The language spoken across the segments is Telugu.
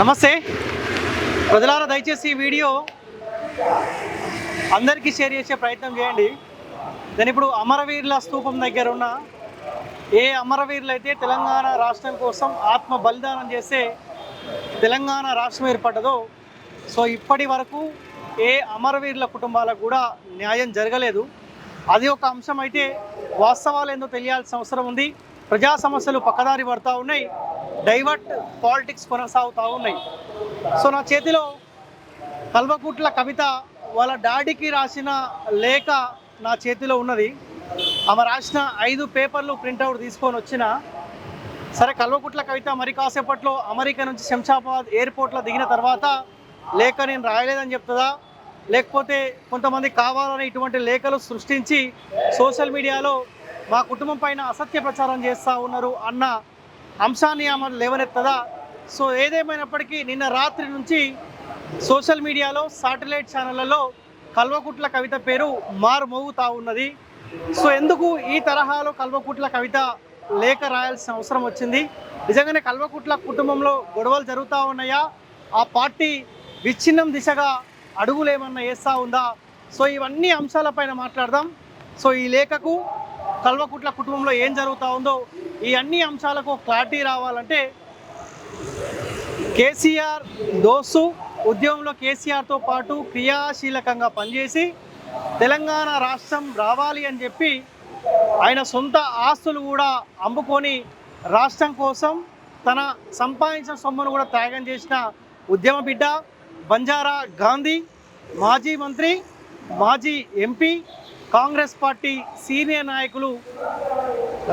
నమస్తే ప్రజలారా దయచేసి ఈ వీడియో అందరికీ షేర్ చేసే ప్రయత్నం చేయండి దాని ఇప్పుడు అమరవీరుల స్థూపం దగ్గర ఉన్న ఏ అమరవీరులు అయితే తెలంగాణ రాష్ట్రం కోసం ఆత్మ బలిదానం చేసే తెలంగాణ రాష్ట్రం ఏర్పడ్డదో సో ఇప్పటి వరకు ఏ అమరవీరుల కుటుంబాలకు కూడా న్యాయం జరగలేదు అది ఒక అంశం అయితే వాస్తవాలు ఏందో తెలియాల్సిన అవసరం ఉంది ప్రజా సమస్యలు పక్కదారి పడతా ఉన్నాయి డైవర్ట్ పాలిటిక్స్ కొనసాగుతూ ఉన్నాయి సో నా చేతిలో కల్వకుట్ల కవిత వాళ్ళ డాడీకి రాసిన లేఖ నా చేతిలో ఉన్నది ఆమె రాసిన ఐదు పేపర్లు ప్రింట్అవుట్ తీసుకొని వచ్చిన సరే కల్వకుట్ల కవిత మరి కాసేపట్లో అమెరికా నుంచి శంషాబాద్ ఎయిర్పోర్ట్లో దిగిన తర్వాత లేఖ నేను రాయలేదని చెప్తుందా లేకపోతే కొంతమంది కావాలని ఇటువంటి లేఖలు సృష్టించి సోషల్ మీడియాలో మా కుటుంబం పైన అసత్య ప్రచారం చేస్తూ ఉన్నారు అన్న అంశాన్ని అమలు లేవనెత్తదా సో ఏదేమైనప్పటికీ నిన్న రాత్రి నుంచి సోషల్ మీడియాలో సాటిలైట్ ఛానళ్లలో కల్వకుట్ల కవిత పేరు మారుమోగుతా ఉన్నది సో ఎందుకు ఈ తరహాలో కల్వకుట్ల కవిత లేఖ రాయాల్సిన అవసరం వచ్చింది నిజంగానే కల్వకుట్ల కుటుంబంలో గొడవలు జరుగుతూ ఉన్నాయా ఆ పార్టీ విచ్ఛిన్నం దిశగా అడుగులేమన్నా వేస్తూ ఉందా సో ఇవన్నీ అంశాలపైన మాట్లాడదాం సో ఈ లేఖకు కల్వకుట్ల కుటుంబంలో ఏం జరుగుతూ ఉందో ఈ అన్ని అంశాలకు క్లారిటీ రావాలంటే కేసీఆర్ దోస్తు ఉద్యమంలో కేసీఆర్తో పాటు క్రియాశీలకంగా పనిచేసి తెలంగాణ రాష్ట్రం రావాలి అని చెప్పి ఆయన సొంత ఆస్తులు కూడా అమ్ముకొని రాష్ట్రం కోసం తన సంపాదించిన సొమ్మును కూడా త్యాగం చేసిన ఉద్యమ బిడ్డ బంజారా గాంధీ మాజీ మంత్రి మాజీ ఎంపీ కాంగ్రెస్ పార్టీ సీనియర్ నాయకులు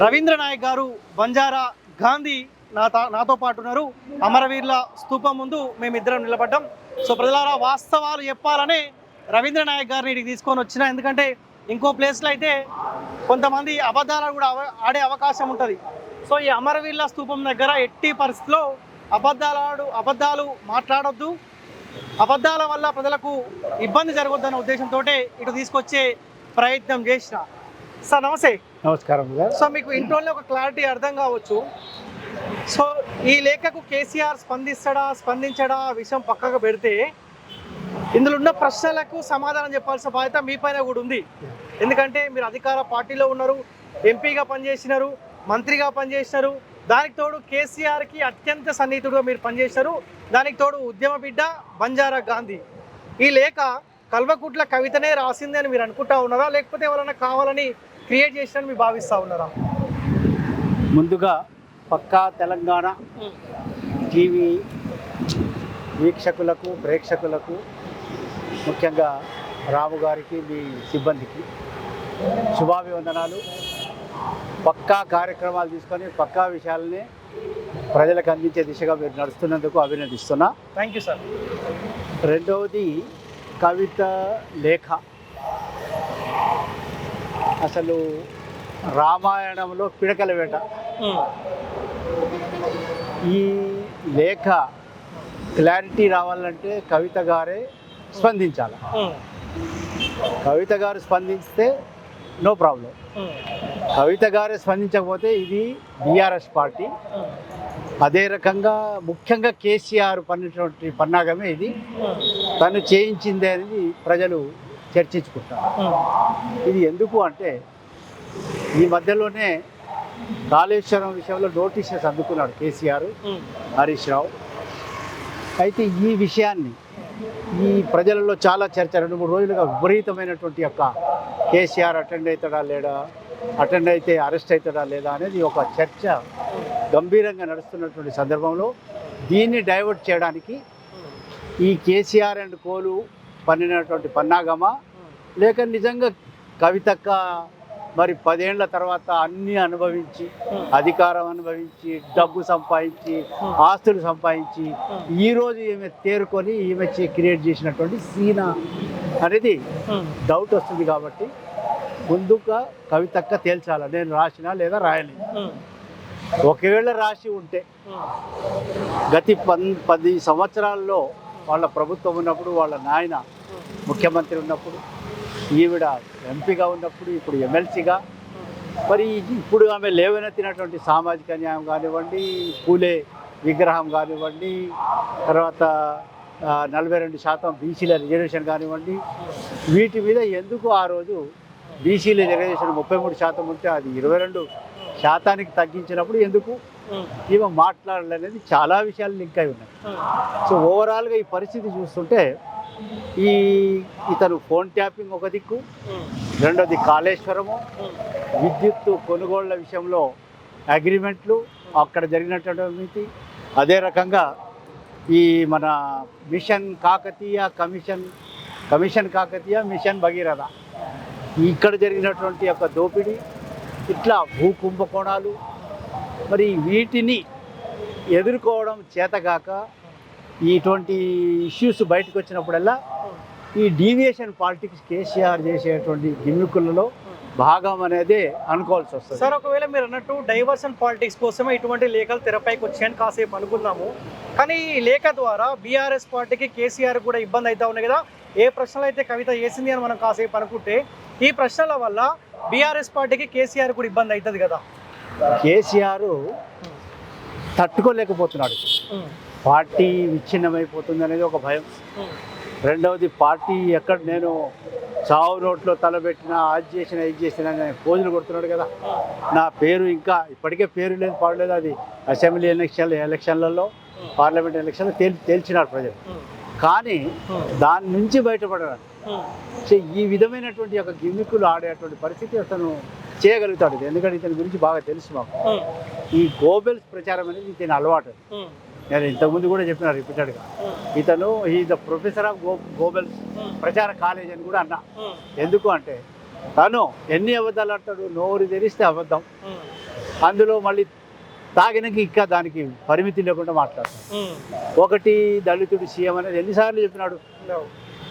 రవీంద్ర నాయక్ గారు బంజారా గాంధీ నా నాతో పాటు ఉన్నారు అమరవీరుల స్థూపం ముందు మేమిద్దరం నిలబడ్డాం సో ప్రజలారా వాస్తవాలు చెప్పాలనే రవీంద్ర నాయక్ గారిని ఇక్కడికి తీసుకొని వచ్చిన ఎందుకంటే ఇంకో ప్లేస్లో అయితే కొంతమంది అబద్ధాలు కూడా ఆడే అవకాశం ఉంటుంది సో ఈ అమరవీరుల స్థూపం దగ్గర ఎట్టి పరిస్థితిలో అబద్ధాలు అబద్ధాలు మాట్లాడొద్దు అబద్ధాల వల్ల ప్రజలకు ఇబ్బంది జరగొద్దన్న ఉద్దేశంతో ఇటు తీసుకొచ్చే ప్రయత్నం చేసిన సార్ నమస్తే నమస్కారం సో మీకు ఇంట్లో ఒక క్లారిటీ అర్థం కావచ్చు సో ఈ లేఖకు కేసీఆర్ స్పందిస్తాడా స్పందించడా విషయం పక్కకు పెడితే ఇందులో ఉన్న ప్రశ్నలకు సమాధానం చెప్పాల్సిన బాధ్యత మీ పైన కూడా ఉంది ఎందుకంటే మీరు అధికార పార్టీలో ఉన్నారు ఎంపీగా పనిచేసినారు మంత్రిగా పనిచేసినారు దానికి తోడు కేసీఆర్కి అత్యంత సన్నిహితుడుగా మీరు పనిచేశారు దానికి తోడు ఉద్యమ బిడ్డ బంజారా గాంధీ ఈ లేఖ కల్వకుట్ల కవితనే రాసింది అని మీరు అనుకుంటా ఉన్నారా లేకపోతే ఎవరైనా కావాలని క్రియేట్ చేసిన మీరు భావిస్తూ ఉన్నారా ముందుగా పక్కా తెలంగాణ టీవీ వీక్షకులకు ప్రేక్షకులకు ముఖ్యంగా రావు గారికి మీ సిబ్బందికి శుభాభివందనాలు పక్కా కార్యక్రమాలు తీసుకొని పక్కా విషయాలని ప్రజలకు అందించే దిశగా మీరు నడుస్తున్నందుకు అభినందిస్తున్నా థ్యాంక్ యూ సార్ రెండవది కవిత లేఖ అసలు రామాయణంలో పిడకల వేట ఈ లేఖ క్లారిటీ రావాలంటే కవిత గారే స్పందించాలి కవిత గారు స్పందిస్తే నో ప్రాబ్లం కవిత గారే స్పందించకపోతే ఇది బీఆర్ఎస్ పార్టీ అదే రకంగా ముఖ్యంగా కేసీఆర్ పన్నటువంటి పన్నాగమే ఇది తను చేయించిందే అనేది ప్రజలు చర్చించుకుంటారు ఇది ఎందుకు అంటే ఈ మధ్యలోనే కాళేశ్వరం విషయంలో నోటీసెస్ అందుకున్నాడు కేసీఆర్ హరీష్ రావు అయితే ఈ విషయాన్ని ఈ ప్రజలలో చాలా చర్చ రెండు మూడు రోజులుగా విపరీతమైనటువంటి యొక్క కేసీఆర్ అటెండ్ అవుతాడా లేడా అటెండ్ అయితే అరెస్ట్ అవుతాడా లేదా అనేది ఒక చర్చ గంభీరంగా నడుస్తున్నటువంటి సందర్భంలో దీన్ని డైవర్ట్ చేయడానికి ఈ కేసీఆర్ అండ్ కోలు పన్నినటువంటి పన్నాగమా లేక నిజంగా కవితక్క మరి పదేళ్ల తర్వాత అన్ని అనుభవించి అధికారం అనుభవించి డబ్బు సంపాదించి ఆస్తులు సంపాదించి ఈరోజు ఈమె తేరుకొని ఈమె క్రియేట్ చేసినటువంటి సీనా అనేది డౌట్ వస్తుంది కాబట్టి ముందుగా కవితక్క తేల్చాల నేను రాసినా లేదా రాయని ఒకవేళ రాసి ఉంటే గతి పన్ పది సంవత్సరాల్లో వాళ్ళ ప్రభుత్వం ఉన్నప్పుడు వాళ్ళ నాయన ముఖ్యమంత్రి ఉన్నప్పుడు ఈవిడ ఎంపీగా ఉన్నప్పుడు ఇప్పుడు ఎమ్మెల్సీగా మరి ఇప్పుడు ఆమె లేవనెత్తినటువంటి సామాజిక న్యాయం కానివ్వండి పూలే విగ్రహం కానివ్వండి తర్వాత నలభై రెండు శాతం బీసీల రిజర్వేషన్ కానివ్వండి వీటి మీద ఎందుకు ఆ రోజు బీసీల రిజర్వేషన్ ముప్పై మూడు శాతం ఉంటే అది ఇరవై రెండు శాతానికి తగ్గించినప్పుడు ఎందుకు ఈమె మాట్లాడాలనేది చాలా విషయాలు లింక్ అయి ఉన్నాయి సో ఓవరాల్గా ఈ పరిస్థితి చూస్తుంటే ఈ ఇతను ఫోన్ ట్యాపింగ్ ఒక దిక్కు రెండోది కాళేశ్వరము విద్యుత్ కొనుగోళ్ల విషయంలో అగ్రిమెంట్లు అక్కడ జరిగినటువంటి అదే రకంగా ఈ మన mission Kakatiya commission commission Kakatiya mission Bhagiratha ఇక్కడ జరిగినటువంటి యొక్క దోపిడీ ఇట్లా భూ కుంభకోణాలు మరి వీటిని ఎదుర్కోవడం చేతగాక ఇటువంటి ఇష్యూస్ బయటకు వచ్చినప్పుడల్లా ఈ డీవియేషన్ పాలిటిక్స్ కేసీఆర్ చేసేటువంటి గిమ్మికులలో భాగం అనేది అనుకోవాల్సి వస్తుంది సార్ ఒకవేళ మీరు అన్నట్టు డైవర్షన్ పాలిటిక్స్ కోసమే ఇటువంటి లేఖలు తెరపైకి వచ్చాయని కాసేపు అనుకున్నాము కానీ ఈ లేఖ ద్వారా బీఆర్ఎస్ పార్టీకి కేసీఆర్ కూడా ఇబ్బంది అవుతా ఉన్నాయి కదా ఏ ప్రశ్నలు అయితే కవిత వేసింది అని మనం కాసేపు అనుకుంటే ఈ ప్రశ్నల వల్ల బీఆర్ఎస్ పార్టీకి కేసీఆర్ కూడా ఇబ్బంది అవుతుంది కదా కేసీఆర్ తట్టుకోలేకపోతున్నాడు పార్టీ విచ్ఛిన్నమైపోతుంది అనేది ఒక భయం రెండవది పార్టీ ఎక్కడ నేను చావు నోట్లో తలబెట్టిన అది చేసిన ఇది చేసిన పోజులు కొడుతున్నాడు కదా నా పేరు ఇంకా ఇప్పటికే పేరు లేదు పాడలేదు అది అసెంబ్లీ ఎలక్షన్ల ఎలక్షన్లలో పార్లమెంట్ ఎలక్షన్లో తేల్ తేల్చినాడు ప్రజలు కానీ దాని నుంచి బయటపడడానికి సో ఈ విధమైనటువంటి యొక్క గిమ్మికులు ఆడేటువంటి పరిస్థితి అతను చేయగలుగుతాడు ఎందుకంటే ఇతని గురించి బాగా తెలుసు మాకు ఈ గోబెల్స్ ప్రచారం అనేది ఇతని అలవాటు నేను ఇంతకుముందు కూడా చెప్పిన రిపీటెడ్గా ఇతను ఈ the professor of go Goebbels ప్రచార కాలేజ్ అని కూడా అన్నా ఎందుకు అంటే తను ఎన్ని అబద్ధాలు అంటాడు నోరు తెరిస్తే అబద్ధం అందులో మళ్ళీ తాగినాక ఇంకా దానికి పరిమితి లేకుండా మాట్లాడతాడు ఒకటి దళితుడు సీఎం అనేది ఎన్నిసార్లు చెప్పినాడు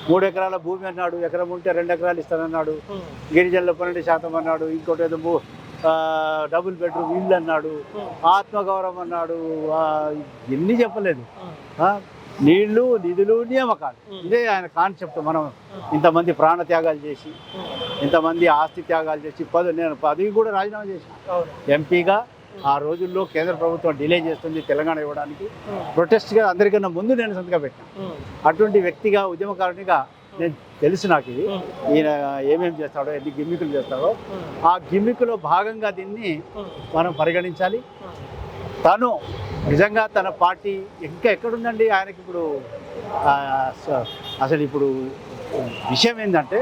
మూడు ఎకరాల భూమి అన్నాడు ఎకరం ఉంటే రెండు ఎకరాలు ఇస్తానన్నాడు గిరిజనుల పన్నెండు శాతం అన్నాడు ఇంకోటి ఏదో డబుల్ బెడ్రూమ్ ఇల్లు అన్నాడు ఆత్మగౌరవం అన్నాడు ఎన్ని చెప్పలేదు నీళ్లు నిధులు నియామకాలు ఇదే ఆయన కాన్సెప్ట్ మనం ఇంతమంది ప్రాణ త్యాగాలు చేసి ఇంతమంది ఆస్తి త్యాగాలు చేసి పది నేను పదవి కూడా రాజీనామా చేశాను ఎంపీగా ఆ రోజుల్లో కేంద్ర ప్రభుత్వం డిలే చేస్తుంది తెలంగాణ ఇవ్వడానికి ప్రొటెస్ట్గా అందరికన్నా ముందు నేను సంతకం పెట్టాను అటువంటి వ్యక్తిగా ఉద్యమకారునిగా నేను తెలుసు నాకు ఇది ఈయన ఏమేమి చేస్తాడో ఎన్ని గిమ్మికులు చేస్తాడో ఆ గిమ్మికులో భాగంగా దీన్ని మనం పరిగణించాలి తను నిజంగా తన పార్టీ ఇంకా ఎక్కడుందండి ఆయనకి ఇప్పుడు అసలు ఇప్పుడు విషయం ఏంటంటే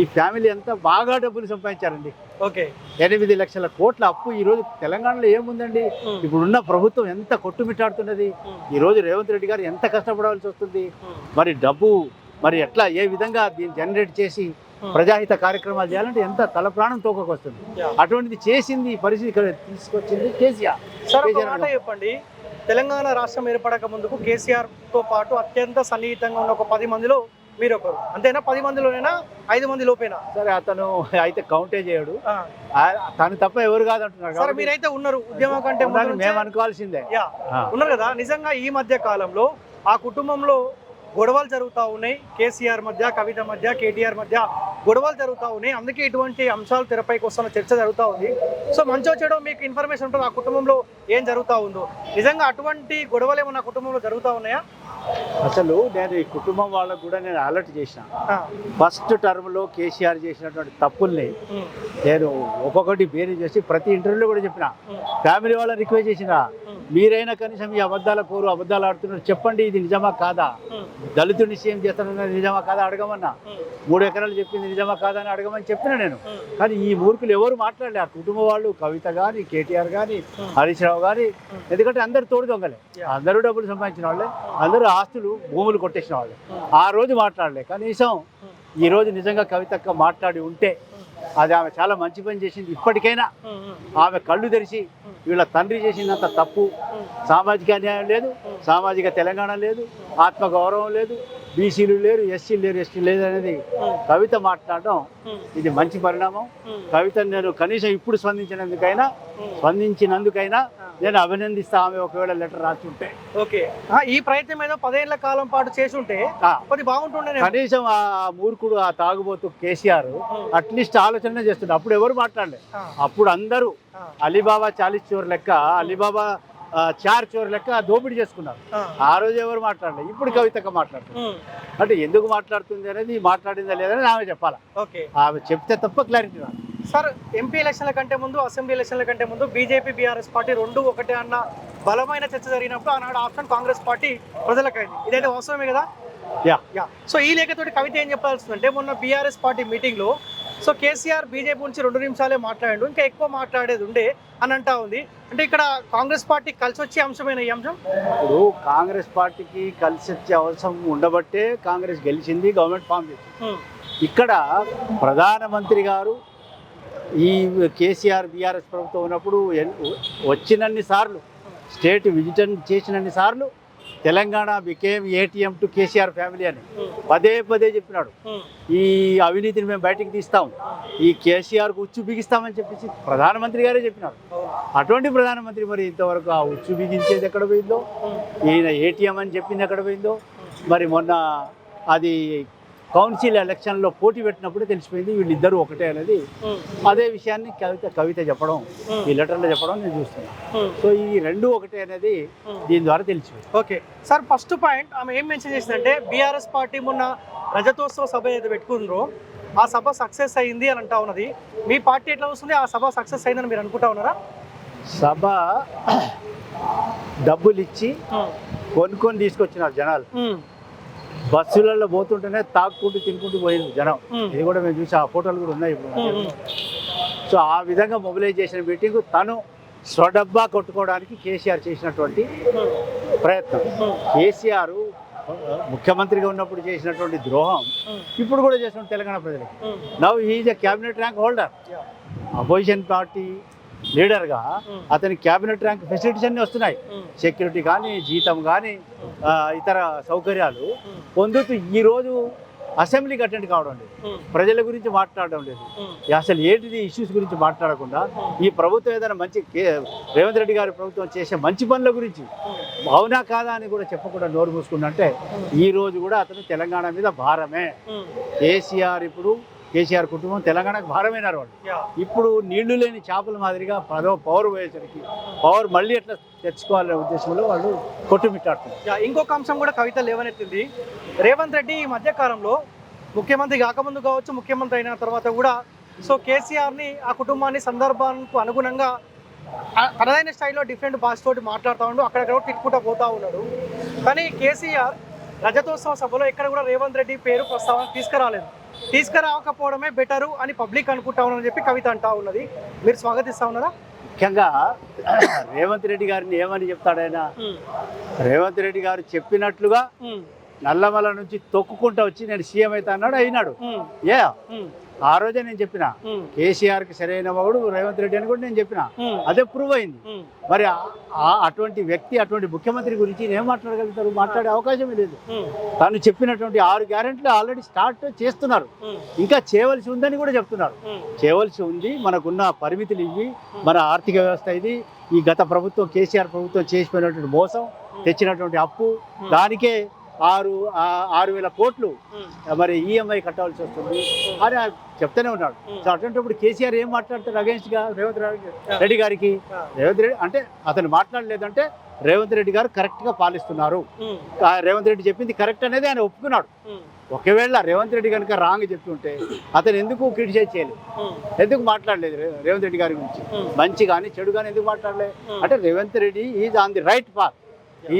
ఈ ఫ్యామిలీ అంతా బాగా డబ్బులు సంపాదించారండి ఓకే ఎనిమిది లక్షల కోట్ల అప్పు ఈ రోజు తెలంగాణలో ఏముందండి ఇప్పుడున్న ప్రభుత్వం ఎంత కొట్టుమిట్టాడుతున్నది ఈ రోజు రేవంత్ రెడ్డి గారు ఎంత కష్టపడాల్సి వస్తుంది మరి డబ్బు మరి ఎట్లా ఏ విధంగా దీన్ని జనరేట్ చేసి ప్రజాహిత కార్యక్రమాలు చేయాలంటే ఎంత తల ప్రాణం తోకకొస్తుంది అటువంటిది చేసింది పరిస్థితి తీసుకొచ్చింది కేసీఆర్ చెప్పండి తెలంగాణ రాష్ట్రం ఏర్పడక ముందుకు కేసీఆర్ తో పాటు అత్యంత సన్నిహితంగా ఉన్న ఒక పది మందిలో మీరు ఒకరు అంతేనా పది మందిలోనైనా ఐదు మంది లోపేనా సరే అతను అయితే కౌంటే చేయడు తను తప్ప ఎవరు కాదు అంటున్నారు మీరైతే ఉన్నారు ఉద్యమం కంటే మేము అనుకోవాల్సిందే ఉన్నారు కదా నిజంగా ఈ మధ్య కాలంలో ఆ కుటుంబంలో గొడవలు జరుగుతూ ఉన్నాయి కేసీఆర్ మధ్య కవిత మధ్య కేటీఆర్ మధ్య గొడవలు జరుగుతూ ఉన్నాయి అందుకే ఇటువంటి అంశాలు తెరపైకి వస్తున్న చర్చ జరుగుతూ ఉంది సో మంచి వచ్చేయడం మీకు ఇన్ఫర్మేషన్ ఉంటుంది ఆ కుటుంబంలో ఏం జరుగుతూ ఉందో నిజంగా అటువంటి గొడవలు ఏమన్నా కుటుంబంలో జరుగుతూ ఉన్నాయా అసలు నేను ఈ కుటుంబం వాళ్ళకు కూడా నేను అలర్ట్ చేసిన ఫస్ట్ టర్మ్లో కేసీఆర్ చేసినటువంటి తప్పుల్ని నేను ఒక్కొక్కటి బేరీ చేసి ప్రతి ఇంటర్వ్యూలో కూడా చెప్పిన ఫ్యామిలీ వాళ్ళ రిక్వెస్ట్ చేసిన మీరైనా కనీసం ఈ అబద్ధాల కోరు అబద్ధాలు ఆడుతున్నారు చెప్పండి ఇది నిజమా కాదా దళితుడిని సీఎం చేస్తానన్నది నిజమా కాదా అడగమన్నా మూడు ఎకరాలు చెప్పింది నిజమా కాదా అని అడగమని చెప్పిన నేను కానీ ఈ మూర్ఖులు ఎవరు మాట్లాడలే ఆ కుటుంబ వాళ్ళు కవిత కానీ కేటీఆర్ కానీ హరీష్ రావు కానీ ఎందుకంటే అందరు తోడు దొంగలే అందరూ డబ్బులు సంపాదించిన వాళ్ళే అందరూ ఆస్తులు భూములు కొట్టేసిన వాళ్ళే ఆ రోజు మాట్లాడలే కనీసం ఈ రోజు నిజంగా కవితక్క మాట్లాడి ఉంటే అది ఆమె చాలా మంచి పని చేసింది ఇప్పటికైనా ఆమె కళ్ళు తెరిచి వీళ్ళ తండ్రి చేసినంత తప్పు సామాజిక అన్యాయం లేదు సామాజిక తెలంగాణ లేదు ఆత్మగౌరవం లేదు బీసీలు లేరు ఎస్సీలు లేరు ఎస్టీలు లేదు అనేది కవిత మాట్లాడడం ఇది మంచి పరిణామం కవిత నేను కనీసం ఇప్పుడు స్పందించినందుకైనా స్పందించినందుకైనా నేను అభినందిస్తా ఆమె ఒకవేళ లెటర్ ఉంటే ఓకే ఈ ప్రయత్నం ఏదో పదేళ్ల కాలం పాటు చేసి ఉంటే కొద్ది బాగుంటుండే కనీసం ఆ మూర్ఖుడు ఆ తాగుబోతు కేసీఆర్ అట్లీస్ట్ ఆలోచన చేస్తుండే అప్పుడు ఎవరు మాట్లాడలే అప్పుడు అందరూ అలీబాబా చాలీస్ చోర్ లెక్క అలీబాబా చార్ చోర్ లెక్క దోపిడీ చేసుకున్నారు ఆ రోజు ఎవరు మాట్లాడలేదు ఇప్పుడు కవితక మాట్లాడుతుంది అంటే ఎందుకు మాట్లాడుతుంది అనేది మాట్లాడిందా లేదని ఆమె చెప్పాలి ఆమె చెప్తే తప్ప క్లారిటీ రాదు సార్ ఎంపీ ఎలక్షన్ల కంటే ముందు అసెంబ్లీ ఎలక్షన్ల కంటే ముందు బీజేపీ బీఆర్ఎస్ పార్టీ రెండు ఒకటే అన్న బలమైన చర్చ జరిగినప్పుడు ఆనాడు ఆప్షన్ కాంగ్రెస్ పార్టీ ప్రజలకైంది ఇదైతే వాస్తవమే కదా యా యా సో ఈ లేఖతోటి కవిత ఏం చెప్పాల్సిందంటే మొన్న బీఆర్ఎస్ పార్టీ మీటింగ్లో సో కేసీఆర్ బీజేపీ నుంచి రెండు నిమిషాలే మాట్లాడాడు ఇంకా ఎక్కువ మాట్లాడేది ఉండే అని అంటా ఉంది అంటే ఇక్కడ కాంగ్రెస్ పార్టీ కలిసి వచ్చే అంశమైన ఈ అంశం ఇప్పుడు కాంగ్రెస్ పార్టీకి కలిసి వచ్చే అవసరం ఉండబట్టే కాంగ్రెస్ గెలిచింది గవర్నమెంట్ ఫామ్ చేసింది ఇక్కడ ప్రధానమంత్రి గారు ఈ కేసీఆర్ బీఆర్ఎస్ ప్రభుత్వం ఉన్నప్పుడు వచ్చినన్ని సార్లు స్టేట్ విజిట్ చేసినన్ని సార్లు Telangana became ATM to KCR family అని పదే పదే చెప్పినాడు ఈ అవినీతిని మేము బయటకు తీస్తాం ఈ కేసీఆర్కు ఉచ్చు బిగిస్తామని చెప్పేసి ప్రధానమంత్రి గారే చెప్పినారు అటువంటి ప్రధానమంత్రి మరి ఇంతవరకు ఆ ఉచ్చు బిగించేది ఎక్కడ పోయిందో ఈయన ఏటీఎం అని చెప్పింది ఎక్కడ పోయిందో మరి మొన్న అది కౌన్సిల్ ఎలక్షన్లో పోటీ పెట్టినప్పుడు తెలిసిపోయింది వీళ్ళిద్దరు ఒకటే అనేది అదే విషయాన్ని కవిత కవిత చెప్పడం ఈ లెటర్లో చెప్పడం నేను చూస్తున్నాను సో ఈ రెండు ఒకటే అనేది దీని ద్వారా తెలిసిపోయింది ఓకే సార్ ఫస్ట్ పాయింట్ ఆమె ఏం మెన్షన్ చేసిందంటే బీఆర్ఎస్ పార్టీ మొన్న రజతోత్సవ సభ ఏదైతే పెట్టుకున్నారు ఆ సభ సక్సెస్ అయింది అని అంటా ఉన్నది మీ పార్టీ ఎట్లా వస్తుంది ఆ సభ సక్సెస్ అయిందని మీరు అనుకుంటా ఉన్నారా సభ డబ్బులు ఇచ్చి కొనుక్కొని తీసుకొచ్చినారు జనాలు బస్సులలో పోతుంటేనే తాక్కుంటూ తినుకుంటూ పోయింది జనం ఇది కూడా మేము చూసి ఆ ఫోటోలు కూడా ఉన్నాయి ఇప్పుడు సో ఆ విధంగా మొబిలైజ్ చేసిన మీటింగ్ తను స్వడబ్బా కొట్టుకోవడానికి కేసీఆర్ చేసినటువంటి ప్రయత్నం కేసీఆర్ ముఖ్యమంత్రిగా ఉన్నప్పుడు చేసినటువంటి ద్రోహం ఇప్పుడు కూడా చేస్తున్నాం తెలంగాణ ప్రజలకి now is a cabinet rank holder opposition party లీడర్గా అతని క్యాబినెట్ ర్యాంక్ ఫెసిలిటీస్ అన్నీ వస్తున్నాయి సెక్యూరిటీ కానీ జీతం కానీ ఇతర సౌకర్యాలు పొందుతూ ఈరోజు అసెంబ్లీకి అటెండ్ కావడం లేదు ప్రజల గురించి మాట్లాడడం లేదు అసలు ఏంటిది ఇష్యూస్ గురించి మాట్లాడకుండా ఈ ప్రభుత్వం ఏదైనా మంచి రేవంత్ రెడ్డి గారి ప్రభుత్వం చేసే మంచి పనుల గురించి అవునా కాదా అని కూడా చెప్పకుండా నోరు మూసుకుంటే ఈ రోజు కూడా అతను తెలంగాణ మీద భారమే కేసీఆర్ ఇప్పుడు కేసీఆర్ కుటుంబం తెలంగాణకు భారమైనారు వాళ్ళు ఇప్పుడు నీళ్లు లేని చేపల మాదిరిగా పదో పవర్ పోయేసరికి పవర్ మళ్ళీ ఎట్లా తెచ్చుకోవాలనే ఉద్దేశంలో వాళ్ళు కొట్టుమిట్టాడుతున్నారు ఇంకొక అంశం కూడా కవిత లేవనెత్తింది రేవంత్ రెడ్డి ఈ మధ్యకాలంలో ముఖ్యమంత్రి కాకముందు కావచ్చు ముఖ్యమంత్రి అయిన తర్వాత కూడా సో కేసీఆర్ని ఆ కుటుంబాన్ని సందర్భానికి అనుగుణంగా తనదైన స్టైల్లో డిఫరెంట్ భాష తోటి మాట్లాడుతూ ఉన్నాడు అక్కడక్కడ తిట్టుకుంటా పోతూ ఉన్నాడు కానీ కేసీఆర్ రజతోత్సవ సభలో ఎక్కడ కూడా రేవంత్ రెడ్డి పేరు ప్రస్తావన తీసుకురాలేదు తీసుకురావకపోవడమే బెటరు అని పబ్లిక్ అనుకుంటా ఉన్నారని చెప్పి కవిత అంటా ఉన్నది మీరు స్వాగతిస్తా ఉన్నారా ముఖ్యంగా రేవంత్ రెడ్డి గారిని ఏమని చెప్తాడైనా రేవంత్ రెడ్డి గారు చెప్పినట్లుగా నల్లమల నుంచి తొక్కుకుంటా వచ్చి నేను సీఎం అయితే అన్నాడు అయినాడు ఏ ఆ రోజే నేను చెప్పిన కేసీఆర్ కి సరైన వాడు రేవంత్ రెడ్డి అని కూడా నేను చెప్పిన అదే ప్రూవ్ అయింది మరి అటువంటి వ్యక్తి అటువంటి ముఖ్యమంత్రి గురించి నేను మాట్లాడగలుగుతారు మాట్లాడే అవకాశమే లేదు తను చెప్పినటువంటి ఆరు గ్యారెంటీలు ఆల్రెడీ స్టార్ట్ చేస్తున్నారు ఇంకా చేయవలసి ఉందని కూడా చెప్తున్నారు చేయవలసి ఉంది మనకున్న పరిమితులు ఇవి మన ఆర్థిక వ్యవస్థ ఇది ఈ గత ప్రభుత్వం కేసీఆర్ ప్రభుత్వం చేసిపోయినటువంటి మోసం తెచ్చినటువంటి అప్పు దానికే ఆరు ఆరు వేల కోట్లు మరి ఈఎంఐ e కట్టాల్సి వస్తుంది అని చెప్తూనే ఉన్నాడు సో అటువంటిప్పుడు కేసీఆర్ ఏం మాట్లాడతారు గా రేవంత్ రెడ్డి గారికి రేవంత్ రెడ్డి అంటే అతను మాట్లాడలేదంటే రేవంత్ రెడ్డి గారు కరెక్ట్గా పాలిస్తున్నారు రేవంత్ రెడ్డి చెప్పింది కరెక్ట్ అనేది ఆయన ఒప్పుకున్నాడు ఒకవేళ రేవంత్ రెడ్డి కనుక రాంగ్ చెప్తుంటే అతను ఎందుకు క్రిటిసైజ్ చేయలేదు ఎందుకు మాట్లాడలేదు రేవంత్ రెడ్డి గారి గురించి మంచి కానీ చెడు కానీ ఎందుకు మాట్లాడలేదు అంటే Revanth Reddy is on the right path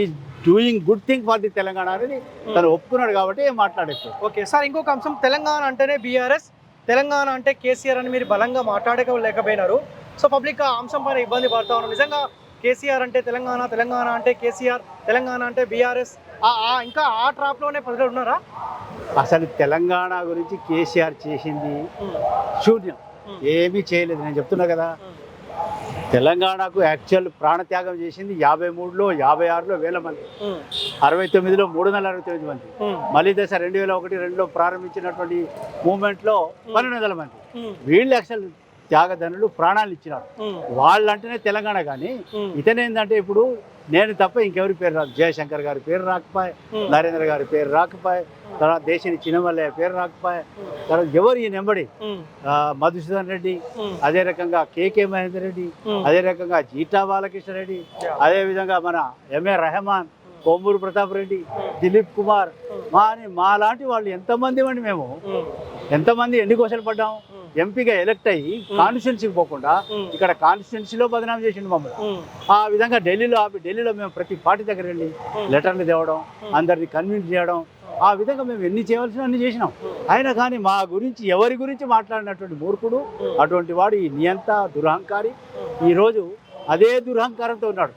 is doing good thing for the Telangana అనేది తను hmm. ఒప్పుకున్నాడు కాబట్టి మాట్లాడేస్తారు ఓకే సార్ ఇంకొక అంశం తెలంగాణ అంటేనే బీఆర్ఎస్ తెలంగాణ అంటే కేసీఆర్ అని మీరు బలంగా మాట్లాడకలేకపోయినారు సో పబ్లిక్ ఆ అంశం పైన ఇబ్బంది పడతా ఉన్నారు నిజంగా కేసీఆర్ అంటే తెలంగాణ తెలంగాణ అంటే కేసీఆర్ తెలంగాణ అంటే బీఆర్ఎస్ ఇంకా ఆ ట్రాప్లోనే ప్రజలు ఉన్నారా అసలు తెలంగాణ గురించి కేసీఆర్ చేసింది hmm. శూన్యం hmm. ఏమీ చేయలేదు నేను చెప్తున్నా కదా తెలంగాణకు యాక్చువల్ ప్రాణత్యాగం చేసింది యాభై మూడులో యాభై ఆరులో వేల మంది అరవై తొమ్మిదిలో మూడు వందల అరవై తొమ్మిది మంది మళ్ళీ దశ రెండు వేల ఒకటి రెండులో ప్రారంభించినటువంటి మూమెంట్లో పన్నెండు వందల మంది వీళ్ళు యాక్చువల్ త్యాగధనులు ప్రాణాలు ఇచ్చినారు వాళ్ళంటేనే తెలంగాణ కానీ ఇతనేందంటే ఇప్పుడు నేను తప్ప ఇంకెవరి పేరు రాదు జయశంకర్ గారి పేరు రాకపోయే నరేంద్ర గారి పేరు రాకపోయే తర్వాత దేశని చిన్నమల్లయ్య పేరు రాకపోయే తర్వాత ఎవరు ఈ నెంబడి మధుసూదన్ రెడ్డి అదే రకంగా కేకే మహేందర్ రెడ్డి అదే రకంగా జీటా బాలకృష్ణ రెడ్డి అదే విధంగా మన ఎంఏ రెహమాన్ కొమ్మూరు ప్రతాప్ రెడ్డి దిలీప్ కుమార్ మా అని మాలాంటి వాళ్ళు ఎంతమంది అండి మేము ఎంతమంది ఎన్ని కోసాలు పడ్డాము ఎంపీగా ఎలక్ట్ అయ్యి కాన్స్టిట్యున్సీకి పోకుండా ఇక్కడ కాన్స్టిట్యున్సీలో బదనాం చేసిండు మమ్మల్ని ఆ విధంగా ఢిల్లీలో ఆపి ఢిల్లీలో మేము ప్రతి పార్టీ దగ్గర వెళ్ళి లెటర్లు తేవడం అందరిని కన్విన్స్ చేయడం ఆ విధంగా మేము ఎన్ని చేయవలసిన అన్ని చేసినాం అయినా కానీ మా గురించి ఎవరి గురించి మాట్లాడినటువంటి మూర్ఖుడు అటువంటి వాడు ఈ నియంత దురహంకారి ఈరోజు అదే దురహంకారంతో ఉన్నాడు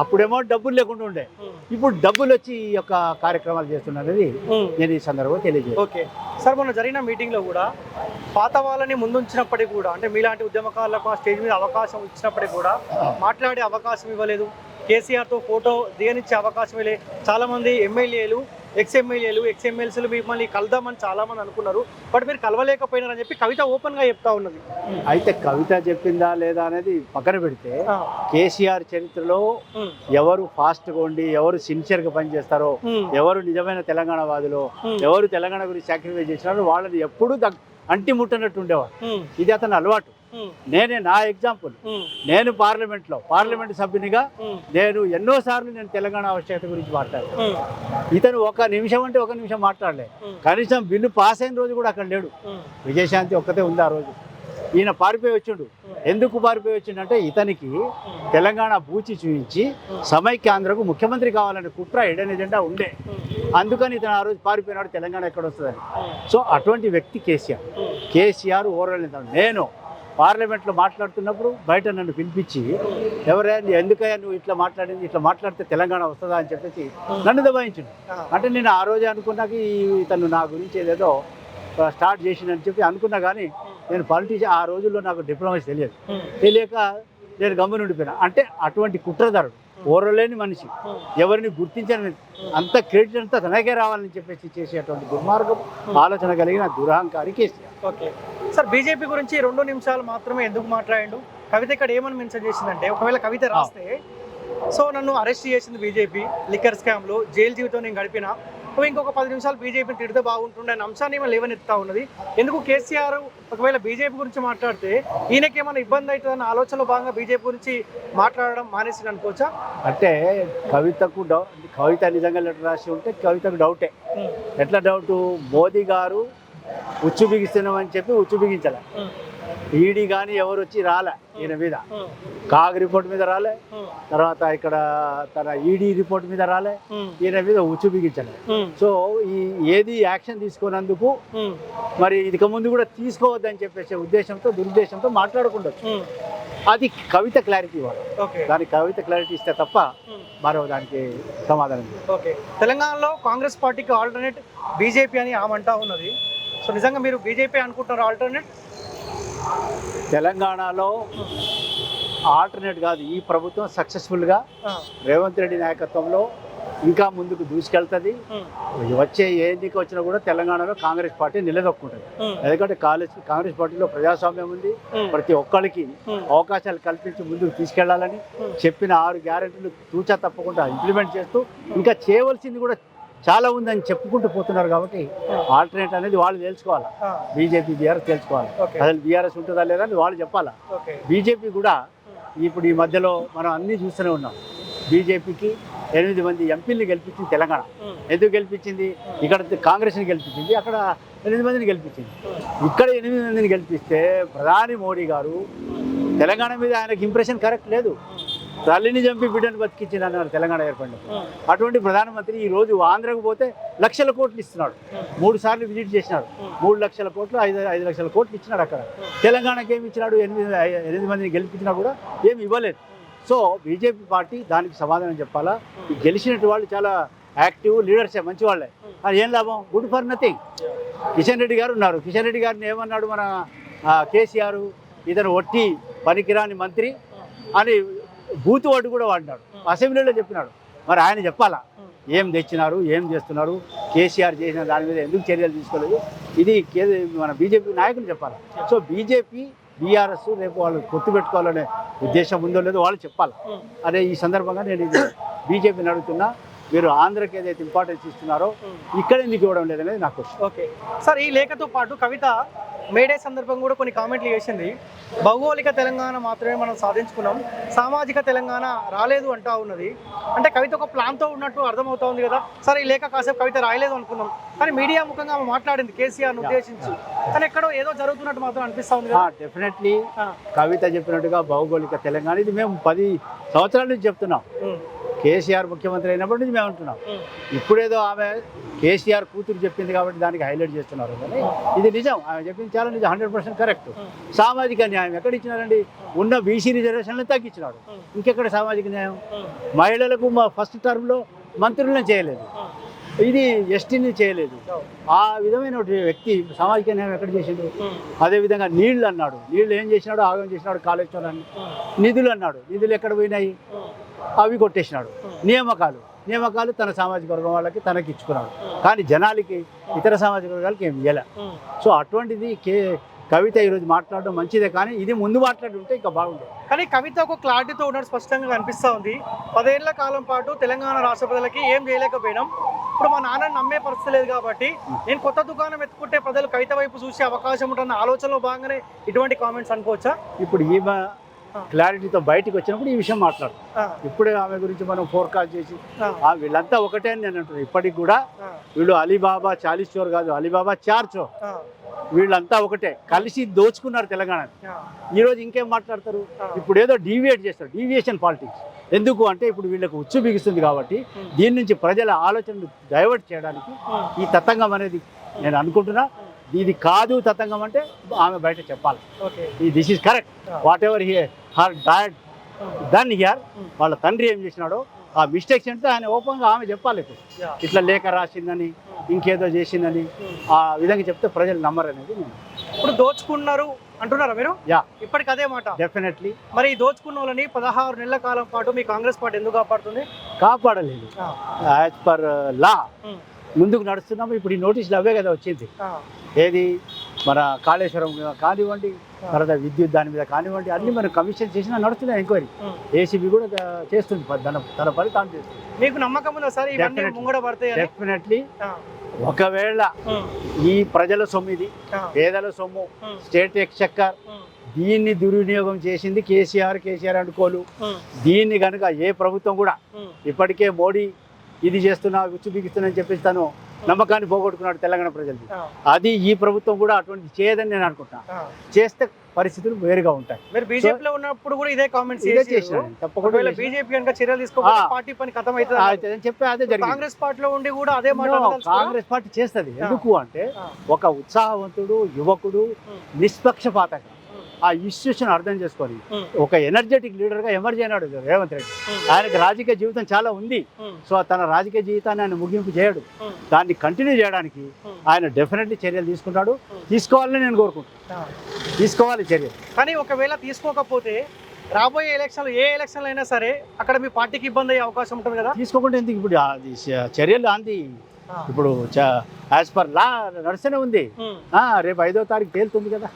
అప్పుడేమో డబ్బులు లేకుండా ఉండే hmm. ఇప్పుడు డబ్బులు వచ్చి ఈ యొక్క కార్యక్రమాలు చేస్తున్నది hmm. నేను ఈ సందర్భంగా తెలియజేయాలి ఓకే సార్ మొన్న జరిగిన మీటింగ్లో కూడా పాత వాళ్ళని ముందుంచినప్పటికీ కూడా అంటే మీలాంటి ఉద్యమకారులకు స్టేజ్ మీద అవకాశం ఇచ్చినప్పటికీ కూడా hmm. మాట్లాడే అవకాశం ఇవ్వలేదు కేసీఆర్తో ఫోటో దిగనిచ్చే అవకాశం చాలా చాలామంది ఎమ్మెల్యేలు ఎక్స్ఎంఎల్ఏలు ఎక్స్ఎమ్మెల్సీలు మిమ్మల్ని చాలా చాలామంది అనుకున్నారు బట్ మీరు కలవలేకపోయినారని చెప్పి కవిత ఓపెన్గా చెప్తా ఉన్నది అయితే కవిత చెప్పిందా లేదా అనేది పక్కన పెడితే కేసీఆర్ చరిత్రలో ఎవరు ఫాస్ట్గా ఉండి ఎవరు సిన్సియర్గా పనిచేస్తారో ఎవరు నిజమైన తెలంగాణ వాదులో ఎవరు తెలంగాణ గురించి సాక్రిఫైస్ చేసినారో వాళ్ళని అంటి అంటిముట్టనట్టు ఉండేవాడు ఇది అతని అలవాటు Hmm. నేనే నా ఎగ్జాంపుల్ hmm. నేను పార్లమెంట్లో పార్లమెంట్ సభ్యునిగా hmm. నేను ఎన్నోసార్లు నేను తెలంగాణ ఆవశ్యకత గురించి మాట్లాడాను ఇతను ఒక నిమిషం అంటే ఒక నిమిషం మాట్లాడలే కనీసం బిల్లు పాస్ అయిన రోజు కూడా అక్కడ లేడు విజయశాంతి ఒక్కతే ఉంది ఆ రోజు ఈయన పారిపోయి వచ్చిండు ఎందుకు పారిపోయి వచ్చిండంటే ఇతనికి తెలంగాణ బూచి చూపించి సమైక్యాంధ్రకు ముఖ్యమంత్రి కావాలనే కుట్ర ఎడని ఎజెండా ఉండే అందుకని ఇతను ఆ రోజు పారిపోయినాడు తెలంగాణ ఎక్కడ వస్తుందని సో అటువంటి వ్యక్తి కేసీఆర్ కేసీఆర్ ఓరల్ నేను పార్లమెంట్లో మాట్లాడుతున్నప్పుడు బయట నన్ను పిలిపించి ఎవరైనా ఎందుకయ్యా నువ్వు ఇట్లా మాట్లాడింది ఇట్లా మాట్లాడితే తెలంగాణ వస్తుందా అని చెప్పేసి నన్ను దబాయించండి అంటే నేను ఆ రోజే అనుకున్నాక తను నా గురించి ఏదేదో స్టార్ట్ అని చెప్పి అనుకున్నా కానీ నేను పాలిటీ ఆ రోజుల్లో నాకు డిప్లొమా తెలియదు తెలియక నేను గమ్మునుండిపోయినా అంటే అటువంటి కుట్రదారుడు ఓరలేని మనిషి ఎవరిని గుర్తించని అంత క్రెడిట్ అంతా తనకే రావాలని చెప్పేసి చేసేటువంటి దుర్మార్గం ఆలోచన కలిగిన దురహంకారి కేసీఆర్ ఓకే సార్ బీజేపీ గురించి రెండు నిమిషాలు మాత్రమే ఎందుకు మాట్లాడండు కవిత ఇక్కడ ఏమని మెన్షన్ చేసిందంటే ఒకవేళ కవిత రాస్తే సో నన్ను అరెస్ట్ చేసింది బీజేపీ లిక్కర్ స్కామ్లో జైలు జీవితం నేను గడిపిన ఇంకొక పది నిమిషాలు బీజేపీని తిడితే బాగుంటుండే అనే అంశాన్ని మనం లేవనెత్తా ఉన్నది ఎందుకు కేసీఆర్ ఒకవేళ బీజేపీ గురించి మాట్లాడితే ఈయనకేమైనా ఇబ్బంది అవుతుందన్న ఆలోచనలో భాగంగా బీజేపీ గురించి మాట్లాడడం మానేసింది అనుకోవచ్చా అంటే కవితకు డౌట్ కవిత నిజంగా లెటర్ రాసి ఉంటే కవితకు డౌటే ఎట్లా డౌట్ మోదీ గారు ఉచ్చు బిగిస్తున్నామని చెప్పి ఉచ్చు బిగించాలి ఈడీ కానీ ఎవరు వచ్చి రాలే ఈయన మీద కాగ్ రిపోర్ట్ మీద రాలే తర్వాత ఇక్కడ తన ఈడీ రిపోర్ట్ మీద రాలే ఈయన మీద ఉచ్చు సో ఈ ఏది యాక్షన్ తీసుకున్నందుకు మరి ఇదిక ముందు కూడా తీసుకోవద్దని చెప్పేసి ఉద్దేశంతో దురుద్దేశంతో మాట్లాడుకుండొచ్చు అది కవిత క్లారిటీ ఇవ్వాలి దానికి కవిత క్లారిటీ ఇస్తే తప్ప మరో దానికి సమాధానం ఓకే తెలంగాణలో కాంగ్రెస్ పార్టీకి ఆల్టర్నేట్ బీజేపీ అని ఆమంటా ఉన్నది సో నిజంగా మీరు బీజేపీ అనుకుంటున్నారు ఆల్టర్నేట్ తెలంగాణలో ఆల్టర్నేట్ కాదు ఈ ప్రభుత్వం సక్సెస్ఫుల్గా రేవంత్ రెడ్డి నాయకత్వంలో ఇంకా ముందుకు దూసుకెళ్తుంది వచ్చే ఏ ఎన్నిక వచ్చినా కూడా తెలంగాణలో కాంగ్రెస్ పార్టీ నిలదొక్కుంటుంది ఎందుకంటే కాలేజ్ కాంగ్రెస్ పార్టీలో ప్రజాస్వామ్యం ఉంది ప్రతి ఒక్కరికి అవకాశాలు కల్పించి ముందుకు తీసుకెళ్లాలని చెప్పిన ఆరు గ్యారెంటీలు తూచా తప్పకుండా ఇంప్లిమెంట్ చేస్తూ ఇంకా చేయవలసింది కూడా చాలా ఉందని చెప్పుకుంటూ పోతున్నారు కాబట్టి ఆల్టర్నేట్ అనేది వాళ్ళు తెలుసుకోవాలి బీజేపీ బీఆర్ఎస్ తెలుసుకోవాలి అసలు బీఆర్ఎస్ ఉంటుందా లేదా అని వాళ్ళు చెప్పాలా బీజేపీ కూడా ఇప్పుడు ఈ మధ్యలో మనం అన్నీ చూస్తూనే ఉన్నాం బీజేపీకి ఎనిమిది మంది ఎంపీలు గెలిపించింది తెలంగాణ ఎందుకు గెలిపించింది ఇక్కడ కాంగ్రెస్ని గెలిపించింది అక్కడ ఎనిమిది మందిని గెలిపించింది ఇక్కడ ఎనిమిది మందిని గెలిపిస్తే ప్రధాని మోడీ గారు తెలంగాణ మీద ఆయనకి ఇంప్రెషన్ కరెక్ట్ లేదు తల్లిని చంపి బిడ్డను బతికించింది అన్నారు తెలంగాణ ఏర్పడినప్పుడు అటువంటి ప్రధానమంత్రి ఈ రోజు ఆంధ్రకు పోతే లక్షల కోట్లు ఇస్తున్నాడు మూడు సార్లు విజిట్ చేసినాడు మూడు లక్షల కోట్లు ఐదు ఐదు లక్షల కోట్లు ఇచ్చినాడు అక్కడ తెలంగాణకి ఏమి ఇచ్చినాడు ఎనిమిది ఎనిమిది మందిని గెలిపించినా కూడా ఏమి ఇవ్వలేదు సో బీజేపీ పార్టీ దానికి సమాధానం చెప్పాలా గెలిచినట్టు వాళ్ళు చాలా యాక్టివ్ లీడర్షిప్ మంచి వాళ్ళే అది ఏం లాభం good for nothing Kishan Reddy garu ఉన్నారు కిషన్ రెడ్డి గారిని ఏమన్నాడు మన కేసీఆర్ ఇతను ఒట్టి పనికిరాని మంత్రి అని బూత్ ఓటు కూడా వాడినాడు అసెంబ్లీలో చెప్పినాడు మరి ఆయన చెప్పాలా ఏం తెచ్చినారు ఏం చేస్తున్నారు కేసీఆర్ చేసిన దాని మీద ఎందుకు చర్యలు తీసుకోలేదు ఇది మన బీజేపీ నాయకులు చెప్పాలి సో బీజేపీ బీఆర్ఎస్ రేపు వాళ్ళు కొట్టు పెట్టుకోవాలనే ఉద్దేశం ఉందో లేదో వాళ్ళు చెప్పాలి అదే ఈ సందర్భంగా నేను ఇది బీజేపీని అడుగుతున్నా మీరు ఆంధ్రకి ఏదైతే ఇంపార్టెన్స్ ఇస్తున్నారో hmm. ఇక్కడ ఎందుకు ఇవ్వడం లేదనేది నాకు ఓకే సార్ ఈ లేఖతో పాటు కవిత మేడే సందర్భంగా కూడా కొన్ని కామెంట్లు చేసింది భౌగోళిక తెలంగాణ మాత్రమే మనం సాధించుకున్నాం సామాజిక తెలంగాణ రాలేదు అంటా ఉన్నది అంటే కవిత ఒక ప్లాన్తో ఉన్నట్టు అర్థమవుతా ఉంది కదా సరే ఈ లేఖ కాసేపు కవిత రాయలేదు అనుకున్నాం కానీ మీడియా ముఖంగా మాట్లాడింది కేసీఆర్ను ఉద్దేశించి కానీ ఎక్కడో ఏదో జరుగుతున్నట్టు మాత్రం అనిపిస్తా ఉంది డెఫినెట్లీ ah, ah. కవిత చెప్పినట్టుగా భౌగోళిక తెలంగాణ ఇది మేము పది సంవత్సరాల నుంచి చెప్తున్నాం hmm. కేసీఆర్ ముఖ్యమంత్రి అయినప్పటి నుంచి మేము అంటున్నాం ఇప్పుడేదో ఆమె కేసీఆర్ కూతురు చెప్పింది కాబట్టి దానికి హైలైట్ చేస్తున్నారు కానీ ఇది నిజం ఆమె చెప్పింది చాలా నిజం హండ్రెడ్ పర్సెంట్ కరెక్ట్ సామాజిక న్యాయం ఎక్కడ ఇచ్చినారండి ఉన్న బీసీ రిజర్వేషన్లు తగ్గించినాడు ఇంకెక్కడ సామాజిక న్యాయం మహిళలకు మా ఫస్ట్ టర్మ్లో మంత్రులను చేయలేదు ఇది ఎస్టీని చేయలేదు ఆ విధమైన వ్యక్తి సామాజిక న్యాయం ఎక్కడ చేసిండు అదేవిధంగా నీళ్లు అన్నాడు నీళ్లు ఏం చేసినాడు ఆగం చేసినాడు కాళేశ్వరాన్ని నిధులు అన్నాడు నిధులు ఎక్కడ పోయినాయి అవి కొట్టేసినాడు నియామకాలు నియామకాలు తన సామాజిక వర్గం వాళ్ళకి తనకి ఇచ్చుకున్నాడు కానీ జనాలకి ఇతర సామాజిక వర్గాలకి ఏమి ఇవ్వలే సో అటువంటిది కే కవిత ఈరోజు మాట్లాడడం మంచిదే కానీ ఇది ముందు మాట్లాడి ఉంటే ఇంకా బాగుంటుంది కానీ కవిత ఒక క్లారిటీతో ఉన్నాడు స్పష్టంగా కనిపిస్తూ ఉంది పదేళ్ల కాలం పాటు తెలంగాణ రాష్ట్ర ప్రజలకి ఏం చేయలేకపోయినాం ఇప్పుడు మా నాన్న నమ్మే పరిస్థితి లేదు కాబట్టి నేను కొత్త దుకాణం ఎత్తుకుంటే ప్రజలు కవిత వైపు చూసే అవకాశం ఉంటున్న ఆలోచనలో భాగంగానే ఇటువంటి కామెంట్స్ అనుకోవచ్చా ఇప్పుడు ఈ క్లారిటీతో బయటకు వచ్చినప్పుడు ఈ విషయం మాట్లాడతాం ఇప్పుడే ఆమె గురించి మనం ఫోర్కాస్ట్ చేసి వీళ్ళంతా ఒకటే అని నేను అంటున్నాను ఇప్పటికి కూడా వీళ్ళు అలీబాబా చోర్ కాదు అలీబాబా చార్చో వీళ్ళంతా ఒకటే కలిసి దోచుకున్నారు తెలంగాణ ఈరోజు ఇంకేం మాట్లాడతారు ఇప్పుడు ఏదో డీవియేట్ చేస్తారు డీవియేషన్ పాలిటిక్స్ ఎందుకు అంటే ఇప్పుడు వీళ్ళకు ఉచ్చు బిగుస్తుంది కాబట్టి దీని నుంచి ప్రజల ఆలోచనలు డైవర్ట్ చేయడానికి ఈ తతంగం అనేది నేను అనుకుంటున్నా ఇది కాదు తతంగం అంటే ఆమె బయట చెప్పాలి ఈ this is correct whatever hear her dad then hear వాళ్ళ తండ్రి ఏం చేసినాడో ఆ మిస్టేక్స్ అంటే ఆయన ఓపెన్గా ఆమె చెప్పాలి ఇప్పుడు ఇట్లా లేఖ రాసిందని ఇంకేదో చేసిందని ఆ విధంగా చెప్తే ప్రజలు నమ్మరు అనేది నేను ఇప్పుడు దోచుకున్నారు అంటున్నారా మీరు యా ఇప్పటికి అదే మాట డెఫినెట్లీ మరి దోచుకున్న వాళ్ళని పదహారు నెలల కాలం పాటు మీ కాంగ్రెస్ పార్టీ ఎందుకు కాపాడుతుంది కాపాడలేదు యాజ్ పర్ లా ముందుకు నడుస్తున్నాము ఇప్పుడు ఈ నోటీసులు అవే కదా వచ్చింది ఏది మన కాళేశ్వరం కానివ్వండి తర్వాత విద్యుత్ దాని మీద కానివ్వండి అన్ని మనం కమిషన్ చేసినా నడుస్తున్నాయి ఎంక్వైరీ ఏసీబీ hmm. కూడా చేస్తుంది తన పని తాను చేస్తుంది మీకు నమ్మకం డెఫినెట్లీ hmm. ఒకవేళ hmm. ఈ ప్రజల సొమ్ము ఇది పేదల సొమ్ము స్టేట్ ఎక్స్చక్కర్ దీన్ని దుర్వినియోగం చేసింది కేసీఆర్ కేసీఆర్ అనుకోలు దీన్ని కనుక ఏ ప్రభుత్వం కూడా ఇప్పటికే మోడీ ఇది చేస్తున్నా చూపిస్తున్నా అని చెప్పేసి తను నమ్మకాన్ని పోగొట్టుకున్నాడు తెలంగాణ ప్రజలు అది ఈ ప్రభుత్వం కూడా అటువంటి చేయదని నేను అనుకుంటున్నా చేస్తే పరిస్థితులు వేరుగా ఉంటాయి మీరు బీజేపీలో ఉన్నప్పుడు కూడా ఇదే కామెంట్స్ ఇదే చేసినా తప్పకుండా బీజేపీ కనుక చర్యలు తీసుకోవాలి పార్టీ పని కథం అవుతుంది అని చెప్పి అదే జరిగింది కాంగ్రెస్ పార్టీలో ఉండి కూడా అదే కాంగ్రెస్ పార్టీ చేస్తుంది ఎందుకు అంటే ఒక ఉత్సాహవంతుడు యువకుడు నిష్పక్షపాతంగా ఆ ఇన్స్టిట్యూషన్ అర్థం చేసుకొని ఒక ఎనర్జెటిక్ లీడర్గా ఎమర్జీ అయినాడు రేవంత్ రెడ్డి ఆయనకి రాజకీయ జీవితం చాలా ఉంది సో తన రాజకీయ జీవితాన్ని ఆయన ముగింపు చేయడు దాన్ని కంటిన్యూ చేయడానికి ఆయన డెఫినెట్లీ చర్యలు తీసుకుంటాడు తీసుకోవాలని నేను కోరుకుంటున్నాను తీసుకోవాలి చర్యలు కానీ ఒకవేళ తీసుకోకపోతే రాబోయే ఎలక్షన్లు ఏ ఎలక్షన్ అయినా సరే అక్కడ మీ పార్టీకి ఇబ్బంది అయ్యే అవకాశం ఉంటుంది కదా తీసుకోకుండా ఎందుకు ఇప్పుడు చర్యలు అంది ఇప్పుడు యాజ్ పర్ లా నడుస్తూనే ఉంది రేపు ఐదో తారీఖు తేలుతుంది కదా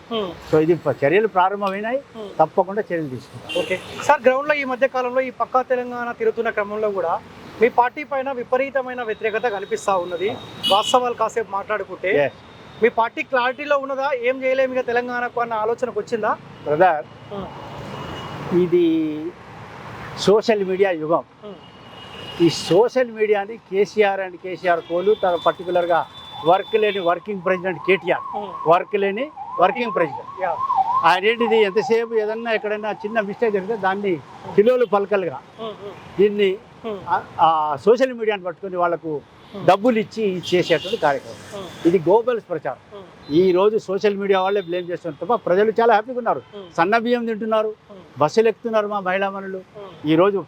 సో ఇది చర్యలు ప్రారంభమైనాయి తప్పకుండా చర్యలు తీసుకుంటాం ఓకే సార్ గ్రౌండ్లో ఈ మధ్య కాలంలో ఈ పక్కా తెలంగాణ తిరుగుతున్న క్రమంలో కూడా మీ పార్టీ పైన విపరీతమైన వ్యతిరేకత కనిపిస్తా ఉన్నది వాస్తవాలు కాసేపు మాట్లాడుకుంటే మీ పార్టీ క్లారిటీలో ఉన్నదా ఏం చేయలేము ఇక తెలంగాణకు అన్న ఆలోచనకు వచ్చిందా బ్రదర్ ఇది సోషల్ మీడియా యుగం ఈ సోషల్ మీడియాని కేసీఆర్ అండ్ కేసీఆర్ కోలు తన పర్టికులర్గా వర్క్ లేని working president KTR hmm. Work లేని వర్కింగ్ ప్రెసిడెంట్ ఆయన ఏంటిది ఎంతసేపు ఏదన్నా ఎక్కడైనా చిన్న మిస్టేక్ జరిగితే దాన్ని కిలోలు పలకలుగా hmm, hmm. దీన్ని సోషల్ మీడియాని పట్టుకొని వాళ్లకు డబ్బులు ఇచ్చి చేసేటువంటి కార్యక్రమం ఇది గోబల్స్ ప్రచారం ఈ రోజు సోషల్ మీడియా వాళ్ళే బ్లేమ్ చేస్తున్నారు తప్ప ప్రజలు చాలా హ్యాపీగా ఉన్నారు సన్న బియ్యం తింటున్నారు బస్సులు ఎక్కుతున్నారు మా మహిళా మనులు ఈరోజు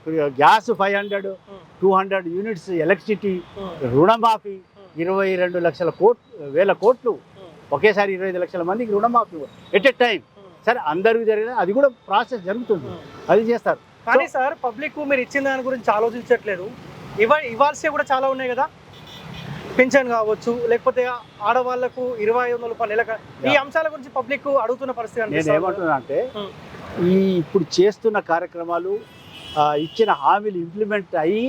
gas five hundred two hundred units electricity రుణమాఫీ ఇరవై రెండు లక్షల కోట్లు వేల కోట్లు ఒకేసారి ఇరవై ఐదు లక్షల మందికి రుణమాఫీ ఎట్ ఎ టైం సరే అందరికీ జరిగిన అది కూడా ప్రాసెస్ జరుగుతుంది అది చేస్తారు కానీ సార్ పబ్లిక్ మీరు ఇచ్చిన దాని గురించి ఆలోచించట్లేదు ఇవ ఇవ్వాల్సి కూడా చాలా ఉన్నాయి కదా పెన్షన్ కావచ్చు లేకపోతే ఆడవాళ్లకు ఇరవై ఐదు వందల రూపాయలు ఈ అంశాల గురించి పబ్లిక్ అడుగుతున్న పరిస్థితి నేను ఏమంటున్నా అంటే ఈ ఇప్పుడు చేస్తున్న కార్యక్రమాలు ఇచ్చిన హామీలు ఇంప్లిమెంట్ అయ్యి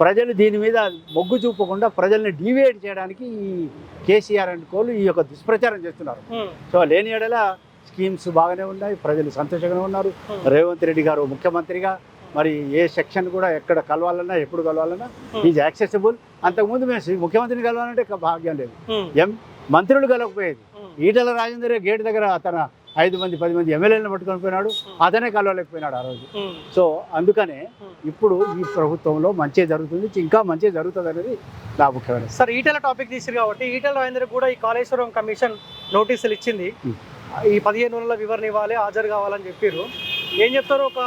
ప్రజలు దీని మీద మొగ్గు చూపకుండా ప్రజల్ని డీవియేట్ చేయడానికి ఈ కేసీఆర్ అండ్ కోలు ఈ యొక్క దుష్ప్రచారం చేస్తున్నారు సో లేని ఏడలా స్కీమ్స్ బాగానే ఉన్నాయి ప్రజలు సంతోషంగా ఉన్నారు రేవంత్ రెడ్డి గారు ముఖ్యమంత్రిగా మరి ఏ సెక్షన్ కూడా ఎక్కడ కలవాలన్నా ఎప్పుడు కలవాలన్నా ఈజ్ యాక్సెసిబుల్ అంతకుముందు మేము ముఖ్యమంత్రిని కలవాలంటే భాగ్యం లేదు ఎం మంత్రులు కలవకపోయేది ఈటల రాజేందర్ గేట్ దగ్గర తన ఐదు మంది పది మంది ఎమ్మెల్యేలను పట్టుకొని పోయినాడు అతనే కలవలేకపోయినాడు ఆ రోజు సో అందుకనే hmm. ఇప్పుడు ఈ ప్రభుత్వంలో మంచి జరుగుతుంది ఇంకా మంచి జరుగుతుంది అనేది నా ముఖ్యమైన సార్ ఈటెల టాపిక్ తీసారు కాబట్టి ఈటెల రాజేంద్ర కూడా ఈ కాళేశ్వరం కమిషన్ నోటీసులు ఇచ్చింది ఈ పదిహేను నెలల వివరణ ఇవ్వాలి హాజరు కావాలని చెప్పారు ఏం చెప్తారు ఒక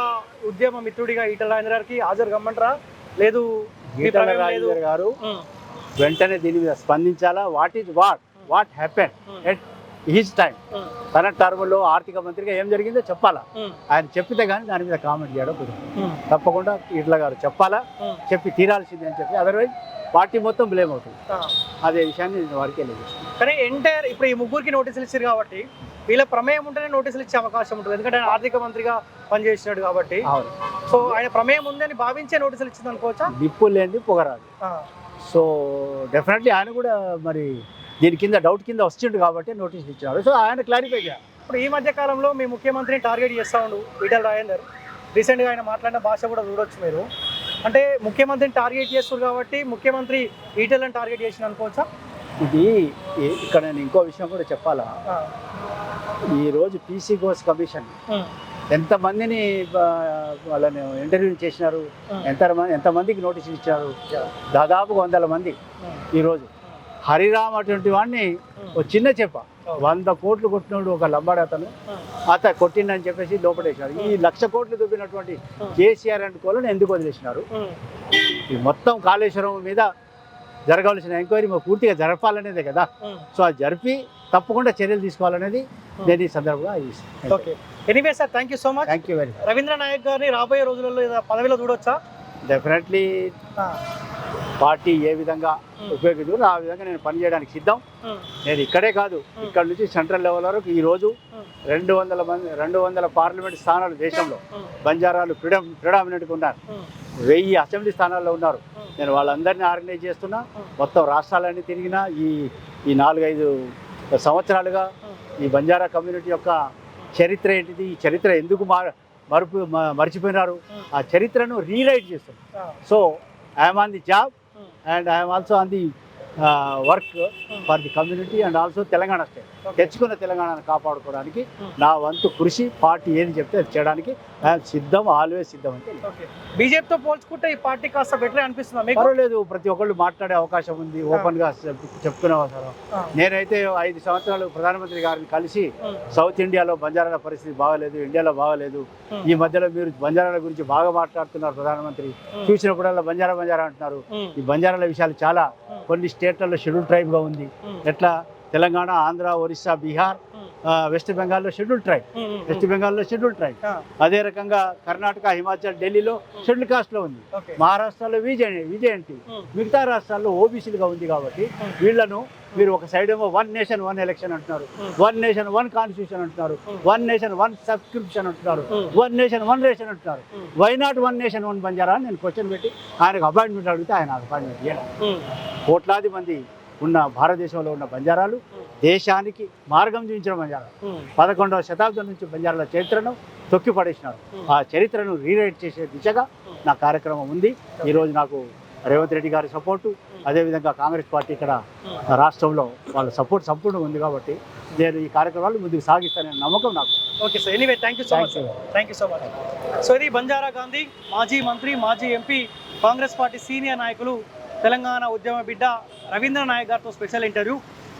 ఉద్యమ మిత్రుడిగా ఈటల రాజేంద్ర గారికి హాజరు కమ్మంటారా లేదు గారు hmm. వెంటనే దీని మీద స్పందించాలా what is what what happen he's time తన టర్మ్లో ఆర్థిక మంత్రిగా ఏం జరిగిందో చెప్పాలా ఆయన చెప్పితే కానీ దాని మీద కామెంట్ చేయడం కుదరదు తప్పకుండా ఇట్లా గారు చెప్పాలా చెప్పి తీరాల్సింది అని చెప్పి అదర్వైజ్ పార్టీ మొత్తం బ్లేమ్ అవుతుంది అదే విషయాన్ని నేను వారికి కానీ ఎంటైర్ ఇప్పుడు ఈ ముగ్గురికి నోటీసులు ఇచ్చారు కాబట్టి వీళ్ళ ప్రమేయం ఉంటేనే నోటీసులు ఇచ్చే అవకాశం ఉంటుంది ఎందుకంటే ఆయన ఆర్థిక మంత్రిగా పనిచేసినాడు కాబట్టి సో ఆయన ప్రమేయం ఉందని భావించే నోటీసులు ఇచ్చింది అనుకోవచ్చా నిప్పు లేని పొగరాదు సో డెఫినెట్లీ ఆయన కూడా మరి దీని కింద డౌట్ కింద వస్తుంది కాబట్టి నోటీస్ ఇచ్చారు సో ఆయన క్లారిఫై చేయాలి ఇప్పుడు ఈ మధ్య కాలంలో మీ ముఖ్యమంత్రిని టార్గెట్ చేస్తూ ఉండు విఠల్ రాజేందర్ రీసెంట్గా ఆయన మాట్లాడిన భాష కూడా చూడొచ్చు మీరు అంటే ముఖ్యమంత్రిని టార్గెట్ చేస్తారు కాబట్టి ముఖ్యమంత్రి ఈటలను టార్గెట్ చేసిన అనుకోవచ్చా ఇది ఇక్కడ నేను ఇంకో విషయం కూడా చెప్పాలా ఈరోజు పీసీ గోస్ కమిషన్ ఎంతమందిని వాళ్ళని ఇంటర్వ్యూ చేసినారు ఎంత ఎంతమందికి నోటీసులు ఇచ్చారు దాదాపు వందల మంది ఈరోజు హరిరామ్ అటువంటి వాడిని ఒక చిన్న చెప్ప వంద కోట్లు కొట్టినోడు ఒక లంబాడు అతను అత కొట్టిండని చెప్పేసి లోపడేసినారు ఈ లక్ష కోట్లు దుబ్బినటువంటి కేసీఆర్ కోలను ఎందుకు వదిలేసినారు ఈ మొత్తం కాళేశ్వరం మీద జరగాల్సిన ఎంక్వైరీ పూర్తిగా జరపాలనేదే కదా సో అది జరిపి తప్పకుండా చర్యలు తీసుకోవాలనేది నేను ఈ సందర్భంగా okay anyway sir thank you so much thank you very Ravindra Nayak గారిని రాబోయే రోజులలో పదవిలో చూడొచ్చా డెఫినెట్లీ పార్టీ ఏ విధంగా ఉపయోగించుకుని ఆ విధంగా నేను పనిచేయడానికి సిద్ధం నేను ఇక్కడే కాదు ఇక్కడ నుంచి సెంట్రల్ లెవెల్ వరకు ఈరోజు రెండు వందల మంది రెండు వందల పార్లమెంట్ స్థానాలు దేశంలో బంజారాలు ప్రిడమ్ ప్రిడామినెంట్గా ఉన్నారు వెయ్యి అసెంబ్లీ స్థానాల్లో ఉన్నారు నేను వాళ్ళందరినీ ఆర్గనైజ్ చేస్తున్నా మొత్తం రాష్ట్రాలన్నీ తిరిగిన ఈ ఈ నాలుగైదు సంవత్సరాలుగా ఈ బంజారా కమ్యూనిటీ యొక్క చరిత్ర ఏంటిది ఈ చరిత్ర ఎందుకు మరుపు మర్చిపోయినారు ఆ చరిత్రను రీలైట్ చేస్తుంది so I am on the job hmm. and I am also on the uh, work for the community and also Telangana state. తెచ్చుకున్న తెలంగాణను కాపాడుకోవడానికి నా వంతు కృషి పార్టీ ఏది చెప్తే అది చేయడానికి సిద్ధం ఆల్వేస్ సిద్ధం అంటే బీజేపీతో పోల్చుకుంటే ఈ పార్టీ కాస్త బెటర్ అనిపిస్తుంది పర్వాలేదు ప్రతి ఒక్కళ్ళు మాట్లాడే అవకాశం ఉంది ఓపెన్గా చెప్తున్న అవసరం నేనైతే ఐదు సంవత్సరాలు ప్రధానమంత్రి గారిని కలిసి సౌత్ ఇండియాలో బంజారాల పరిస్థితి బాగలేదు ఇండియాలో బాగలేదు ఈ మధ్యలో మీరు బంజారాల గురించి బాగా మాట్లాడుతున్నారు ప్రధానమంత్రి చూసినప్పుడల్లా బంజారా బంజారా అంటున్నారు ఈ బంజారాల విషయాలు చాలా కొన్ని స్టేట్లలో షెడ్యూల్ గా ఉంది ఎట్లా తెలంగాణ ఆంధ్ర ఒరిస్సా బీహార్ hmm. వెస్ట్ బెంగాల్లో schedule tribe hmm, hmm, west బెంగాల్లో షెడ్యూల్ ట్రైబ్ అదే రకంగా కర్ణాటక హిమాచల్ ఢిల్లీలో షెడ్యూల్ కాస్ట్లో ఉంది మహారాష్ట్రలో విజయ విజయంటి మిగతా రాష్ట్రాల్లో ఓబీసీలుగా ఉంది కాబట్టి వీళ్లను మీరు ఒక సైడ్ ఏమో వన్ నేషన్ వన్ ఎలక్షన్ అంటున్నారు వన్ నేషన్ వన్ కాన్స్టిట్యూషన్ అంటున్నారు వన్ నేషన్ వన్ సబ్స్క్రిప్షన్ అంటున్నారు వన్ నేషన్ వన్ రేషన్ అంటున్నారు why not one nation one Banjara నేను క్వశ్చన్ పెట్టి ఆయనకు అపాయింట్మెంట్ అడిగితే ఆయన అపాయింట్మెంట్ ఇవ్వడం కోట్లాది మంది ఉన్న భారతదేశంలో ఉన్న బంజారాలు దేశానికి మార్గం చూపించిన బంజారా పదకొండవ శతాబ్దం నుంచి బంజారాల చరిత్రను తొక్కి పడేసినారు ఆ చరిత్రను రీరైట్ చేసే దిశగా నా కార్యక్రమం ఉంది ఈరోజు నాకు రేవంత్ రెడ్డి గారి సపోర్టు అదేవిధంగా కాంగ్రెస్ పార్టీ ఇక్కడ రాష్ట్రంలో వాళ్ళ సపోర్ట్ సంపూర్ణంగా ఉంది కాబట్టి నేను ఈ కార్యక్రమాలు ముందుకు సాగిస్తానని నమ్మకం నాకు okay sir anyway thank you so much thank you so much so ఇది బంజారా గాంధీ మాజీ మంత్రి మాజీ ఎంపీ కాంగ్రెస్ పార్టీ సీనియర్ నాయకులు తెలంగాణ ఉద్యమ బిడ్డ రవీంద్ర నాయక్ గారితో special interview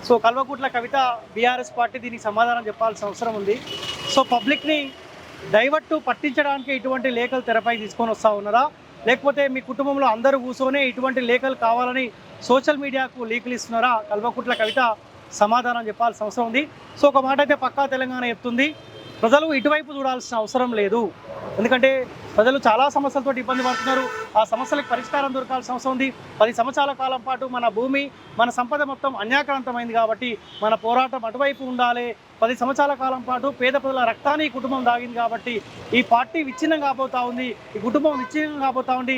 so Kalvakuntla Kavitha BRS party దీనికి సమాధానం చెప్పాల్సిన అవసరం ఉంది సో పబ్లిక్ని డైవర్టు పట్టించడానికి ఇటువంటి లేఖలు తెరపై తీసుకొని వస్తూ ఉన్నారా లేకపోతే మీ కుటుంబంలో అందరూ కూర్చొనే ఇటువంటి లేఖలు కావాలని సోషల్ మీడియాకు లీకులు ఇస్తున్నారా కల్వకుట్ల కవిత సమాధానం చెప్పాల్సిన అవసరం ఉంది సో ఒక మాట అయితే పక్కా తెలంగాణ చెప్తుంది ప్రజలు ఇటువైపు చూడాల్సిన అవసరం లేదు ఎందుకంటే ప్రజలు చాలా సమస్యలతో ఇబ్బంది పడుతున్నారు ఆ సమస్యలకు పరిష్కారం దొరకాల్సిన అవసరం ఉంది పది సంవత్సరాల కాలం పాటు మన భూమి మన సంపద మొత్తం అన్యాక్రాంతమైంది కాబట్టి మన పోరాటం అటువైపు ఉండాలి పది సంవత్సరాల కాలం పాటు పేద ప్రజల రక్తాన్ని కుటుంబం దాగింది కాబట్టి ఈ పార్టీ విచ్ఛిన్నం కాబోతా ఉంది ఈ కుటుంబం విచ్ఛిన్నం కాబోతా ఉంది